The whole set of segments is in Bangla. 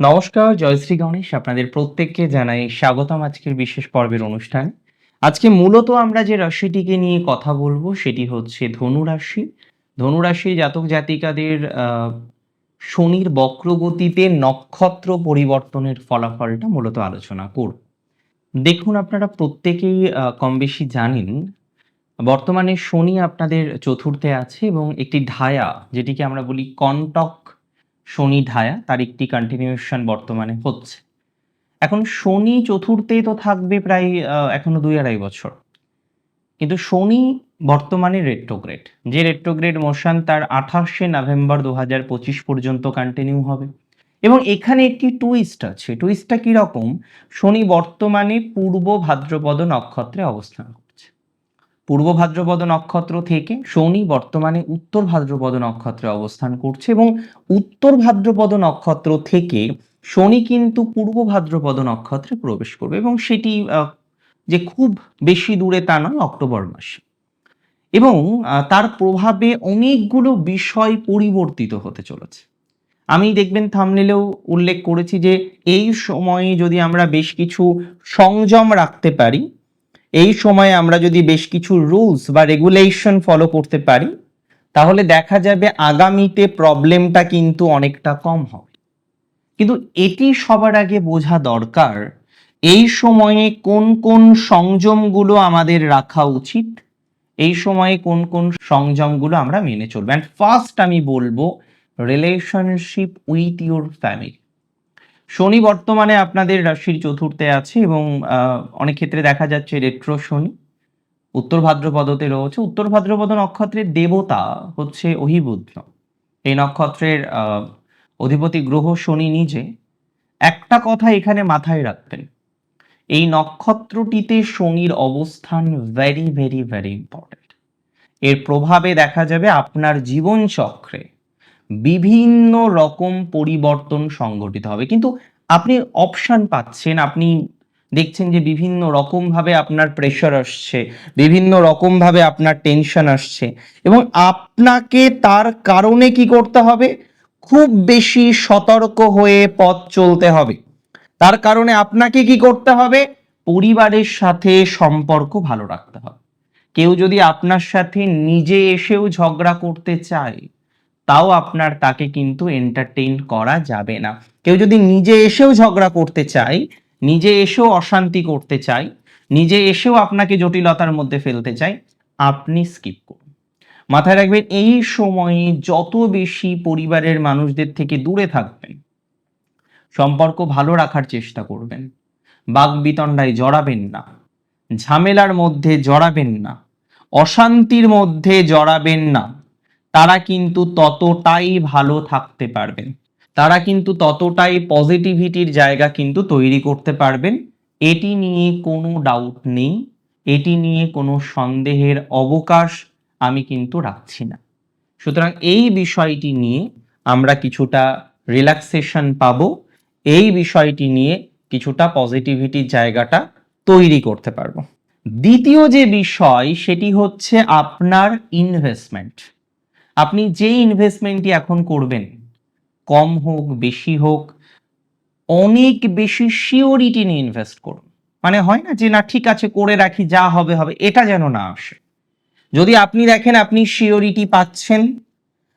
নমস্কার, জয়শ্রী গণেশ আপনাদের প্রত্যেককে জানাই স্বাগতম আজকের বিশেষ পর্বের অনুষ্ঠান। আজকে মূলত আমরা যে রাশিটিকে নিয়ে কথা বলব সেটি হচ্ছে ধনু রাশি। ধনু রাশি জাতক জাতিকাদের শনির বক্রগতিতে নক্ষত্র পরিবর্তনের ফলাফলটা মূলত আলোচনা করব। দেখুন, আপনারা প্রত্যেকেই কম বেশি জানেন, বর্তমানে শনি আপনাদের চতুর্থে আছে এবং একটি ঢায়া যেটিকে আমরা বলি কন্টক শনি ঢায়া, তার একটি কন্টিনিউশন বর্তমানে হচ্ছে। এখন শনি চতুর্থে তো থাকবে প্রায় এখনও দুই আড়াই বছর। কিন্তু শনি বর্তমানে রেট্রোগ্রেড যে রেট্রোগ্রেড মোশন তার আঠাশে নভেম্বর দু হাজার পঁচিশ পর্যন্ত কন্টিনিউ হবে। এবং এখানে একটি টুইস্ট আছে। টুইস্টটা কীরকম? শনি বর্তমানে পূর্ব ভাদ্রপদ নক্ষত্রে অবস্থান পূর্ব ভাদ্রপদ নক্ষত্র থেকে শনি বর্তমানে উত্তর ভাদ্রপদ নক্ষত্রে অবস্থান করছে এবং উত্তর ভাদ্রপদ নক্ষত্র থেকে শনি কিন্তু পূর্ব ভাদ্রপদ নক্ষত্রে প্রবেশ করবে এবং সেটি যে খুব বেশি দূরে তা নয়, অক্টোবর মাসে। এবং তার প্রভাবে অনেকগুলো বিষয় পরিবর্তিত হতে চলেছে। আমি দেখবেন থামনেলেও উল্লেখ করেছি যে এই সময়ে যদি আমরা বেশ কিছু সংযম রাখতে পারি এই সময়ে আমরা যদি বেশ কিছু রুলস বা রেগুলেশন ফলো করতে পারি, তাহলে দেখা যাবে আগামীতে প্রবলেমটা কিন্তু অনেকটা কম হবে। কিন্তু এটি সবার আগে বোঝা দরকার, এই সময়ে কোন কোন সংযমগুলো আমাদের রাখা উচিত, এই সময়ে কোন কোন সংযমগুলো আমরা মেনে চলবো। অ্যান্ড ফার্স্ট আমি বলব রিলেশনশিপ উইথ ইউর ফ্যামিলি শনি বর্তমানে আপনাদের রাশির চতুর্থে আছে এবং অনেক ক্ষেত্রে দেখা যাচ্ছে রেট্রো শনি, উত্তর ভাদ্রপদতে রয়েছে। উত্তর ভাদ্রপদ নক্ষত্রের দেবতা হচ্ছে অহিবুদ্ধ এই নক্ষত্রের অধিপতি গ্রহ শনি নিজে। একটা কথা এখানে মাথায় রাখবেন, এই নক্ষত্রটিতে শনির অবস্থান ভেরি ভেরি ভেরি ইম্পর্টেন্ট এর প্রভাবে দেখা যাবে আপনার জীবন চক্রে বিভিন্ন রকম পরিবর্তন সংঘটিত হবে। কিন্তু আপনি অপশান পাচ্ছেন, আপনি দেখছেন যে বিভিন্ন রকমভাবে আপনার প্রেশার আসছে, বিভিন্ন রকমভাবে আপনার টেনশন আসছে এবং আপনাকে তার কারণে কি করতে হবে? খুব বেশি সতর্ক হয়ে পথ চলতে হবে। তার কারণে আপনাকে কি করতে হবে? পরিবারের সাথে সম্পর্ক ভালো রাখতে হবে। কেউ যদি আপনার সাথে নিজে এসেও ঝগড়া করতে চায় তাও আপনার তাকে কিন্তু এন্টারটেইন করা যাবে না। কেউ যদি নিজে এসেও ঝগড়া করতে চায়, নিজে এসেও অশান্তি করতে চায়, নিজে এসেও আপনাকে জটিলতার মধ্যে ফেলতে চায়, আপনি স্কিপ করুন। মাথায় রাখবেন, এই সময়ে যত বেশি পরিবারের মানুষদের থেকে দূরে থাকবেন, সম্পর্ক ভালো রাখার চেষ্টা করবেন, বাক বিতণ্ডায় জড়াবেন না, ঝামেলার মধ্যে জড়াবেন না, অশান্তির মধ্যে জড়াবেন না। তারা কিন্তু ততটাই ভালো থাকতে পারবেন। তারা কিন্তু ততটাই পজিটিভিটির জায়গা কিন্তু তৈরি করতে পারবেন। এটি নিয়ে কোনো ডাউট নেই। এটি নিয়ে কোনো সন্দেহের অবকাশ আমি কিন্তু রাখছি না। সুতরাং এই বিষয়টি নিয়ে আমরা কিছুটা রিল্যাক্সেশন পাবো। এই বিষয়টি নিয়ে কিছুটা পজিটিভিটির জায়গাটা তৈরি করতে পারব। দ্বিতীয় যে বিষয়, সেটি হচ্ছে আপনার ইনভেস্টমেন্ট আপনি যে ইনভেস্টমেন্টটি এখন করবেন, কম হোক, বেশি হোক, অনেক বেশি শিওরিটি নিয়ে ইনভেস্ট করুন। মানে হয় না যে, না, ঠিক আছে, করে রাখি, যা হবে হবে। এটা যেন না আসে। যদি আপনি দেখেন, আপনি শিওরিটি পাচ্ছেন,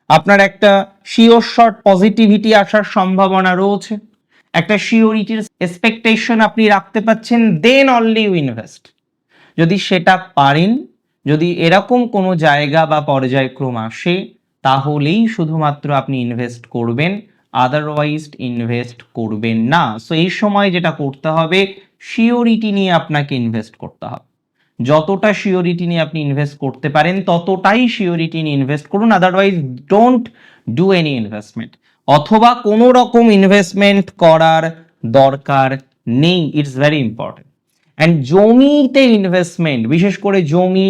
আপনার একটা শিওর শর্ট পজিটিভিটি আসার সম্ভাবনা রয়েছে, একটা শিওরিটির এক্সপেকটেশন আপনি রাখতে পাচ্ছেন দেন অনলি ইউ ইনভেস্ট যদি সেটা পারেন যদি এরকম কোনো জায়গা বা পর্যায়ক্রম আসে, তাহলেই শুধুমাত্র আপনি ইনভেস্ট করবেন আদারওয়াইজ ইনভেস্ট করবেন না। সো এই সময় যেটা করতে হবে শিওরিটি নিয়ে আপনাকে ইনভেস্ট করতে হবে। যতটা শিওরিটি নিয়ে আপনি ইনভেস্ট করতে পারেন, ততটাই শিওরিটি নিয়ে ইনভেস্ট করুন otherwise don't do any investment অথবা কোনো রকম ইনভেস্টমেন্ট করার দরকার নেই ইটস ভেরি ইম্পর্টেন্ট অ্যান্ড জমিতে ইনভেস্টমেন্ট বিশেষ করে জমি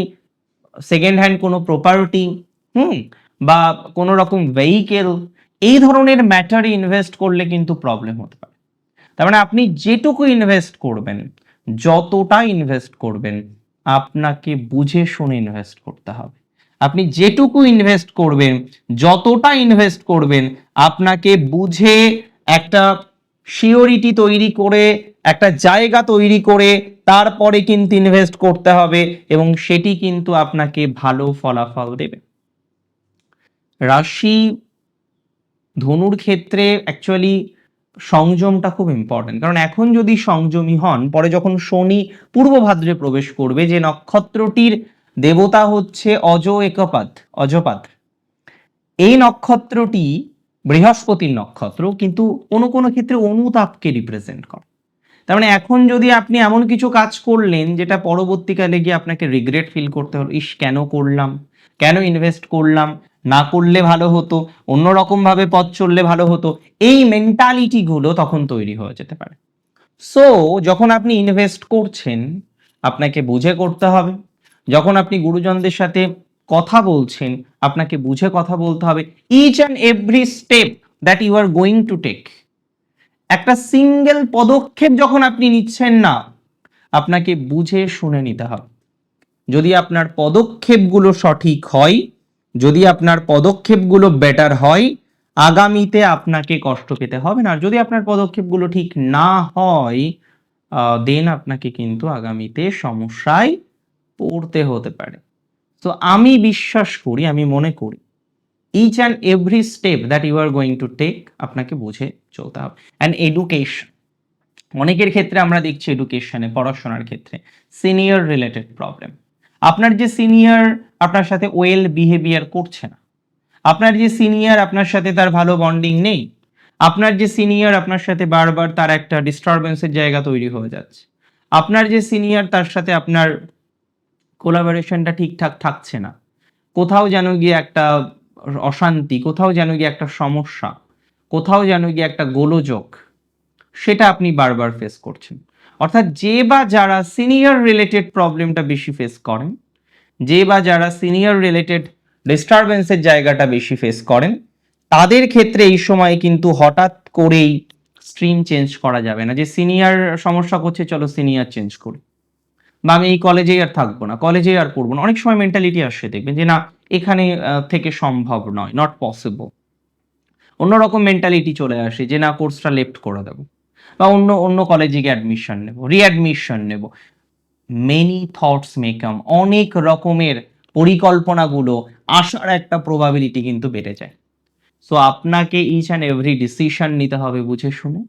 সেকেন্ড হ্যান্ড কোনো প্রপার্টি হুম, বা কোনো রকম ভেহিকেল এই ধরনের ম্যাটারে ইনভেস্ট করলে কিন্তু প্রবলেম হতে পারে। তার মানে আপনি যেটুকু ইনভেস্ট করবেন, যতটা ইনভেস্ট করবেন, আপনাকে বুঝে শুনে ইনভেস্ট করতে হবে। আপনি যেটুকু ইনভেস্ট করবেন, যতটা ইনভেস্ট করবেন, আপনাকে বুঝে একটা সিওরিটি তৈরি করে একটা জায়গা তৈরি করে তারপরে কিন্তু ইনভেস্ট করতে হবে এবং সেটি কিন্তু আপনাকে ভালো ফলাফল দেবে। রাশি ধনুর ক্ষেত্রে অ্যাকচুয়ালি সংযমটা খুব ইম্পর্টেন্ট কারণ এখন যদি সংযমী হন, পরে যখন শনি পূর্ব ভাদ্রে প্রবেশ করবে, যে নক্ষত্রটির দেবতা হচ্ছে অজ একপাত, অজপাত। এই নক্ষত্রটি বৃহস্পতির নক্ষত্র, কিন্তু কোনো কোনো ক্ষেত্রে অনুতাপকে রিপ্রেজেন্ট করে। তার মানে এখন যদি আপনি এমন কিছু কাজ করলেন যেটা পরবর্তীকালে গিয়ে আপনাকে রিগ্রেট ফিল করতে হলো, ইস, কেন করলাম? কেন ইনভেস্ট করলাম? না করলে ভালো হতো অন্যরকম ভাবে পথ চললে ভালো হতো। এই মেন্টালিটিগুলো তখন তৈরি হয়ে যেতে পারে। সো যখন আপনি ইনভেস্ট করছেন, আপনাকে বুঝে করতে হবে। যখন আপনি গুরুজনদের সাথে কথা বলছেন, আপনাকে বুঝে কথা বলতে হবে। Each and every step that you are going to take একটা সিঙ্গেল পদক্ষেপ যখন আপনি নিচ্ছেন না, আপনাকে বুঝে শুনে নিতে হবে। যদি আপনার পদক্ষেপগুলো সঠিক হয়, যদি আপনার পদক্ষেপগুলো বেটার হয়, আগামীতে আপনাকে কষ্ট পেতে হবে না। আর যদি আপনার পদক্ষেপগুলো ঠিক না হয় দেন আপনাকে কিন্তু আগামীতে সমস্যায় পড়তে হতে পারে। তো আমি বিশ্বাস করি, আমি মনে করি each and every step that you are going to take আপনাকে বুঝে চলতে হবে। অ্যান্ড এডুকেশন অনেকের ক্ষেত্রে আমরা দেখছি এডুকেশনে পড়াশোনার ক্ষেত্রে সিনিয়র রিলেটেড প্রবলেম আপনার যে সিনিয়র আপনার সাথে ওয়েল বিহেভিয়ার করছে না। আপনার যে সিনিয়র আপনার সাথে তার ভালো বন্ডিং নেই। আপনার যে সিনিয়র আপনার সাথে বারবার তার একটা ডিস্টারবেন্সের জায়গা তৈরি হয়ে যাচ্ছে। আপনার যে সিনিয়র তার সাথে আপনার কোলাবোরেশনটা ঠিকঠাক থাকছে না। কোথাও যেন গিয়ে একটা অশান্তি, কোথাও যেন গিয়ে একটা সমস্যা, কোথাও যেন গিয়ে একটা গোলযোগ, সেটা আপনি বারবার ফেস করছেন। অর্থাৎ যে বা যারা সিনিয়র রিলেটেড প্রবলেমটা বেশি ফেস করেন, যে বা যারা সিনিয়র রিলেটেড ডিস্টারবেন্সের জায়গাটা বেশি ফেস করেন, তাদের ক্ষেত্রে এই সময় কিন্তু হঠাৎ করেই স্ট্রিম চেঞ্জ করা যাবে না। যে সিনিয়র সমস্যা করছে, চলো সিনিয়র চেঞ্জ করি। বা আমি এই কলেজেই আর থাকব না কলেজেই আর পড়ব না। অনেক সময় মেন্টালিটি আসে, দেখবেন যে না, এখানে থেকে সম্ভব নয় নট পসিবল অন্যরকম মেন্টালিটি চলে আসে যে না কোর্সটা লেফট করে দেবো বা অন্য অন্য কলেজে গিয়ে অ্যাডমিশন নেব রিঅ্যাডমিশন নেব। মেনি থটস মেকাম অনেক রকমের পরিকল্পনাগুলো, আসার একটা প্রবাবিলিটি কিন্তু বেড়ে যায়। সো আপনাকে ইচ অ্যান্ড এভরি ডিসিশন নিতে হবে, বুঝে শুনে।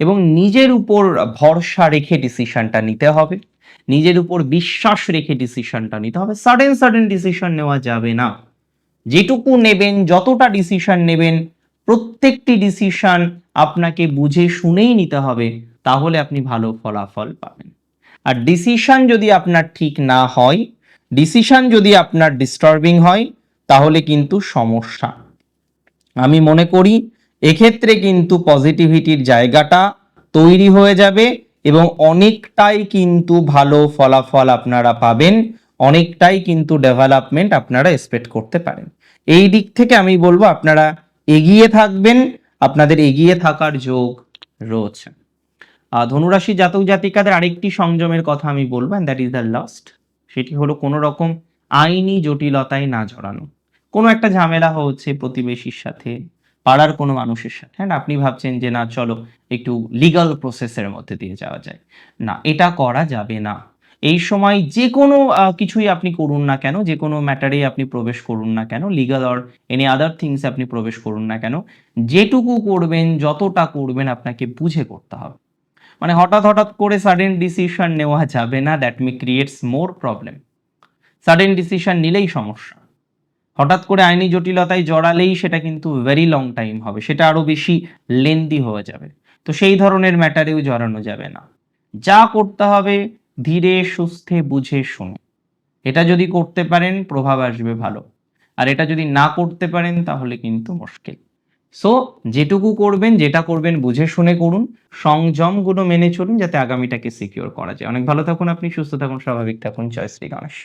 এবং নিজের উপর ভরসা রেখে ডিসিশনটা নিতে হবে। নিজের উপর বিশ্বাস রেখে ডিসিশনটা নিতে হবে। সাডেন সাডেন ডিসিশন নেওয়া যাবে না। যেটুকু নেবেন, যতটা ডিসিশন নেবেন, প্রত্যেকটি ডিসিশন আপনাকে বুঝে শুনেই নিতে হবে, তাহলে আপনি ভালো ফলাফল পাবেন। আর ডিসিশন যদি আপনার ঠিক না হয় ডিসিশন যদি আপনার ডিস্টার্বিং হয়, তাহলে কিন্তু সমস্যা। আমি মনে করি, এক্ষেত্রে কিন্তু পজিটিভিটির জায়গাটা তৈরি হয়ে যাবে এবং অনেকটাই কিন্তু ভালো ফলাফল আপনারা পাবেন, অনেকটাই কিন্তু ডেভেলপমেন্ট আপনারা এক্সপেক্ট করতে পারেন। এই দিক থেকে আমি বলব আপনারা এগিয়ে থাকবেন, আপনাদের এগিয়ে থাকার যোগ রয়েছে। ধনুরাশি জাতক জাতিকাদের আরেকটি সংযমের কথা আমি বলব দ্যাট ইজ দ্য লাস্ট সেটি হলো কোনো রকম আইনি জটিলতায় না জড়ানো। কোনো একটা ঝামেলা হচ্ছে প্রতিবেশীর সাথে পাড়ার কোনো মানুষের সাথে। হ্যাঁ আপনি ভাবছেন যে, না, চলো একটু লিগাল প্রসেসের মধ্যে দিয়ে যাওয়া যায়। না, এটা করা যাবে না। এই সময় যে কোনো কিছুই আপনি করুন না কেন, যে কোনো ম্যাটারে আপনি প্রবেশ করুন না কেন legal or any other things আপনি প্রবেশ করুন না কেন, যেটুকু করবেন, যতটা করবেন আপনাকে বুঝে করতে হবে। মানে হঠাৎ হঠাৎ করে সাডেন ডিসিশন নেওয়া যাবে না that me creates more problem sudden decision নিলেই সমস্যা। হঠাৎ করে আইনি জটিলতায় জড়ালেই সেটা কিন্তু ভেরি লং টাইম হবে, সেটা আরও বেশি লেন্দি হয়ে যাবে। তো সেই ধরনের ম্যাটারেও জড়ানো যাবে না। যা করতে হবে, ধীরে, সুস্থে, বুঝে, শুনে। এটা যদি করতে পারেন, প্রভাব আসবে ভালো। আর এটা যদি না করতে পারেন, তাহলে কিন্তু মুশকিল। সো যেটুকু করবেন, যেটা করবেন, বুঝে, শুনে করুন। সংযমগুলো মেনে চলুন, যাতে আগামীটাকে সিকিওর করা যায়। অনেক ভালো থাকুন আপনি, সুস্থ থাকুন, স্বাভাবিক থাকুন। জয় শ্রী গণেশ।